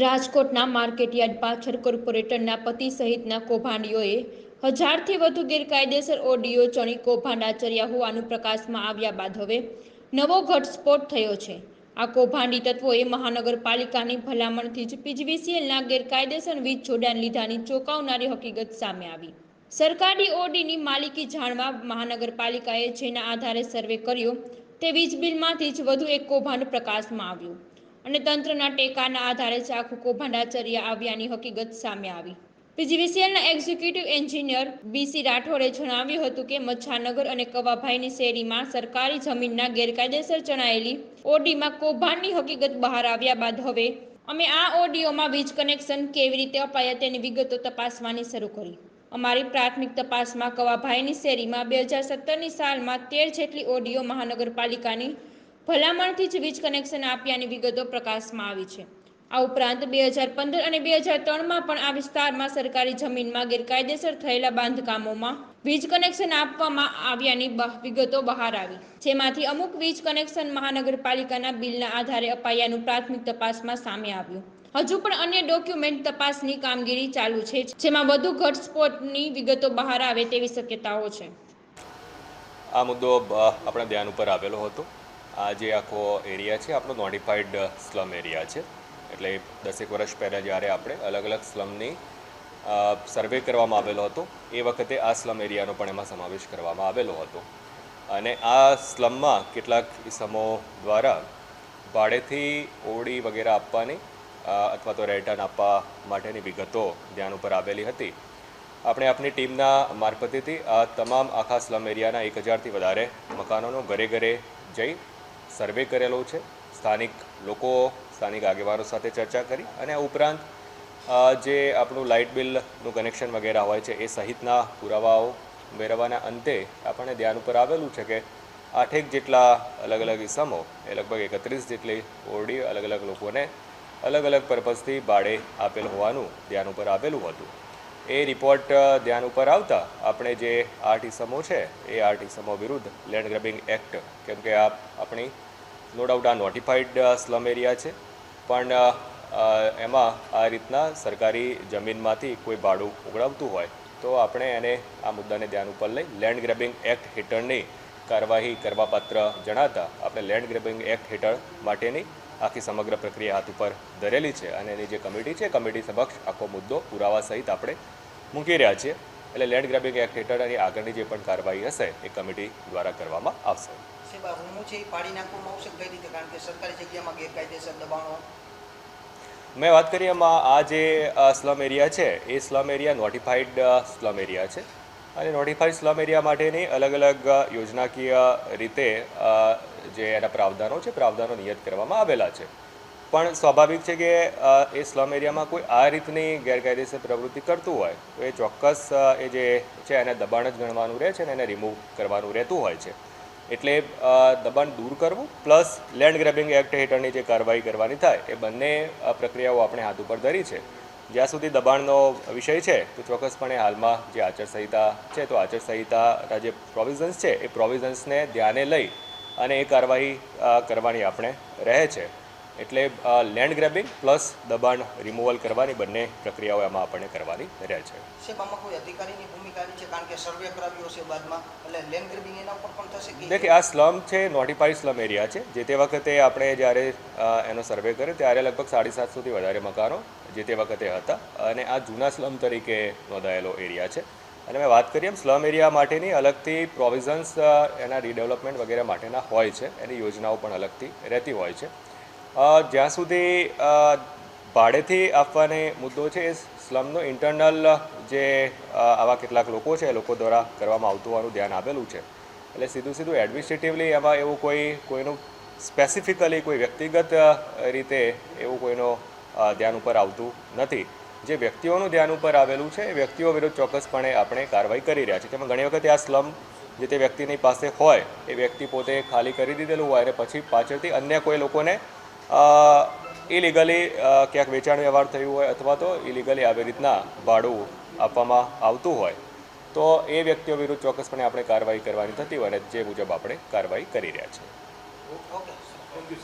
રાજકોટના માર્કેટયાર્ડ પાછળ કોર્પોરેટરના પતિ સહિતના કૌભાંડીઓએ હજારથી વધુ ગેરકાયદેસર ઓડીઓ ચણી કૌભાંડ આચર્યા હોવાનું પ્રકાશમાં આવ્યા બાદ હવે નવો ઘટસ્ફોટ થયો છે. આ કૌભાંડી તત્વોએ મહાનગરપાલિકાની ભલામણથી જ પીજીવીસીએલના ગેરકાયદેસર વીજ જોડાણ લીધાની ચોંકાવનારી હકીકત સામે આવી. સરકારી ઓડીની માલિકી જાણવા મહાનગરપાલિકાએ જેના આધારે સર્વે કર્યો તે વીજ બિલમાંથી જ વધુ એક કૌભાંડ પ્રકાશમાં આવ્યું. અને તંત્રના ટેકાના આધારે જ આખું કૌભાંડ આચર્યા આવ્યાની હકીકત સામે આવી. પીજીવીસીએલના એક્ઝિક્યુટિવ એન્જિનિયર બીસી રાઠોડે જણાવ્યું હતું કે મચ્છાનગર અને કવાભાઈની શેરીમાં સરકારી જમીનના ગેરકાયદેસર ચણાયેલી ઓડીમાં કૌભાંડની હકીકત બહાર આવ્યા બાદ હવે અમે આ ઓડીઓમાં વીજ કનેક્શન કેવી રીતે અપાયા તેની વિગતો તપાસવાની શરૂ કરી. અમારી પ્રાથમિક તપાસમાં કવાભાઈની શેરીમાં બે હજાર સત્તરની સાલમાં તેર જેટલી ઓડીઓ મહાનગરપાલિકાની ભલામણથી જ વીજ કનેક્શન આપ્યાની વિગતો પ્રકાશમાં આવી છે. આ ઉપરાંત બે હજાર પંદર અને બે હજાર ત્રણમાં પણ આ વિસ્તારમાં સરકારી જમીનમાં ગેરકાયદેસર થયેલા બાંધકામોમાં વીજ કનેક્શન આપવામાં આવ્યાની વિગતો બહાર આવી. જેમાંથી અમુક વીજ કનેક્શન મહાનગરપાલિકાના બિલના આધારે અપાયાનું પ્રાથમિક તપાસમાં સામે આવ્યું. હજુ પણ અન્ય ડોક્યુમેન્ટ તપાસની કામગીરી ચાલુ છે, જેમાં વધુ ઘટસ્ફોટની વિગતો બહાર આવે તેવી શક્યતાઓ છે. આ મુદ્દો આપણા ધ્યાન ઉપર આવેલો હતો. આ જે આખો એરિયા છે, આપણો નોટિફાઈડ સ્લમ એરિયા છે. એટલે દસેક વર્ષ પહેલાં જ્યારે આપણે અલગ અલગ સ્લમની સર્વે કરવામાં આવેલો હતો, એ વખતે આ સ્લમ એરિયાનો પણ એમાં સમાવેશ કરવામાં આવેલો હતો. અને આ સ્લમમાં કેટલાક ઇસમો દ્વારા ભાડેથી ઓડી વગેરે આપવાની અથવા તો રહેઠાણ આપવા માટેની વિગતો ધ્યાન ઉપર આવેલી હતી. આપણે આપણી ટીમના મારફતેથી આ તમામ આખા સ્લમ એરિયાના એક હજારથી વધારે મકાનોનો ઘરે ઘરે જઈ સર્વે કરેલો છે. સ્થાનિક લોકો, સ્થાનિક આગેવાનો સાથે ચર્ચા કરી અને આ ઉપરાંત જે આપણું લાઇટ બિલનું કનેક્શન વગેરે હોય છે, એ સહિતના પુરાવાઓ મેળવવાના અંતે આપણને ધ્યાન ઉપર આવેલું છે કે આઠેક જેટલા અલગ અલગ ઇસમો, એ લગભગ એકત્રીસ જેટલી ઓરડી અલગ અલગ લોકોને અલગ અલગ પર્પઝથી ભાડે આપેલ હોવાનું ધ્યાન ઉપર આવેલું હતું. એ રિપોર્ટ ધ્યાન ઉપર આવતા આપણે જે આઠ ઇસમો છે, એ આઠ ઇસમો વિરુદ્ધ લેન્ડ ગ્રેબિંગ એક્ટ, કેમ કે આ આપણી નો ડાઉટ આ નોટિફાઈડ સ્લમ એરિયા છે. પણ અ, અ, એમાં આ રીતના સરકારી જમીનમાંથી કોઈ ભાડું ઉગડાવતું હોય તો આપણે એને આ મુદ્દાને ધ્યાન ઉપર લઈ લેન્ડ ગ્રેબિંગ એક્ટ હેઠળની કાર્યવાહી કરવાપાત્ર જણાતા આપણે લેન્ડ ગ્રેબિંગ એક્ટ હેઠળ માટેની આખી સમગ્ર પ્રક્રિયા હાથ ઉપર ધરેલી છે અને એની જે કમિટી છે કમિટી સમક્ષ આખો મુદ્દો પુરાવા સહિત આપણે મૂકી રહ્યા છીએ. એટલે લેન્ડ ગ્રેબિંગ એક્ટ હેઠળ એની આગળની જે પણ કાર્યવાહી હશે એ કમિટી દ્વારા કરવામાં આવશે. આ રૂમો છે એ પાડી નાખવામાં આવશે કઈ રીતે? કારણ કે સરકારી જગ્યામાં ગેરકાયદેસર દબાણો. મેં વાત કરી એમાં આ જે સ્લમ એરિયા છે, એ slum area notified slum area છે. અને નોટિફાઈડ સ્લમ એરિયા માટેની અલગ અલગ યોજનાકીય રીતે જે એના પ્રાવધાનો છે, પ્રાવધાનો નિયત કરવામાં આવેલા છે. પણ સ્વાભાવિક છે કે એ સ્લમ એરિયામાં કોઈ આ રીતની ગેરકાયદેસર પ્રવૃત્તિ કરતું હોય, તો એ ચોક્કસ એ જે છે એને દબાણ જ ગણવાનું રહે છે અને એને રિમૂવ કરવાનું રહેતું હોય છે. એટલે દબાણ દૂર કરવું, પ્લસ લેન્ડ ગ્રેબિંગ એક્ટ હેઠળની જે કાર્યવાહી કરવાની થાય, એ બંને પ્રક્રિયાઓ આપણે હાથ ઉપર ધરી છે. જ્યાં સુધી દબાણનો વિષય છે, તો ચોક્કસપણે હાલમાં જે આચારસંહિતા છે, તો આચારસંહિતાના જે પ્રોવિઝન્સ છે, એ પ્રોવિઝન્સને ધ્યાને લઈ અને એ કાર્યવાહી કરવાની આપણે રહે છે. એટલે લેન્ડ ગ્રેબિંગ પ્લસ દબાણ રિમૂવલ કરવાની બંને પ્રક્રિયાઓ એમાં આપણને કરવાની રહે છે. સાહેબ આમાં કોઈ અધિકારીની ભૂમિકા છે? કારણ કે સર્વે કરાવ્યો છે બાદમાં. એટલે લેન્ડ ગ્રેબિંગ એના ઉપર પણ થશે કે દેખ આ સ્લમ છે નોટિફાઈડ સ્લમ એરિયા છે. જે તે વખતે આપણે જ્યારે એનો સર્વે કર્યો ત્યારે લગભગ સાડી સાતસોથી વધારે મકાનો જે તે વખતે હતા. અને આ જૂના સ્લમ તરીકે નોંધાયેલો એરિયા છે. અને મેં વાત કરી એમ સ્લમ એરિયા માટેની અલગથી પ્રોવિઝન્સ એના રીડેવલપમેન્ટ વગેરે માટેના હોય છે. એની યોજનાઓ પણ અલગથી રહેતી હોય છે. જ્યાં સુધી ભાડેથી આપવાને મુદ્દો છે, એ સ્લમનો ઇન્ટરનલ જે આવા કેટલાક લોકો છે, એ લોકો દ્વારા કરવામાં આવતું હોવાનું ધ્યાન આવેલું છે. એટલે સીધું સીધું એડમિનિસ્ટ્રેટિવલી એમાં એવું કોઈ, કોઈનું સ્પેસિફિકલી કોઈ વ્યક્તિગત રીતે એવું કોઈનો ધ્યાન ઉપર આવતું નથી. જે વ્યક્તિઓનું ધ્યાન ઉપર આવેલું છે, એ વ્યક્તિઓ વિરુદ્ધ ચોક્કસપણે આપણે કાર્યવાહી કરી રહ્યા છીએ. તેમાં ઘણી વખતે આ સ્લમ જે તે વ્યક્તિની પાસે હોય, એ વ્યક્તિ પોતે ખાલી કરી દીધેલું હોય અને પછી પાછળથી અન્ય કોઈ લોકોને ઇલીગલી ક્યાંક વેચાણ વ્યવહાર થયું હોય અથવા તો ઇલીગલી આવી રીતના ભાડું આપવામાં આવતું હોય, તો એ વ્યક્તિઓ વિરુદ્ધ ચોક્કસપણે આપણે કાર્યવાહી કરવાની થતી હોય અને જે મુજબ આપણે કાર્યવાહી કરી રહ્યા છીએ. Okay thank you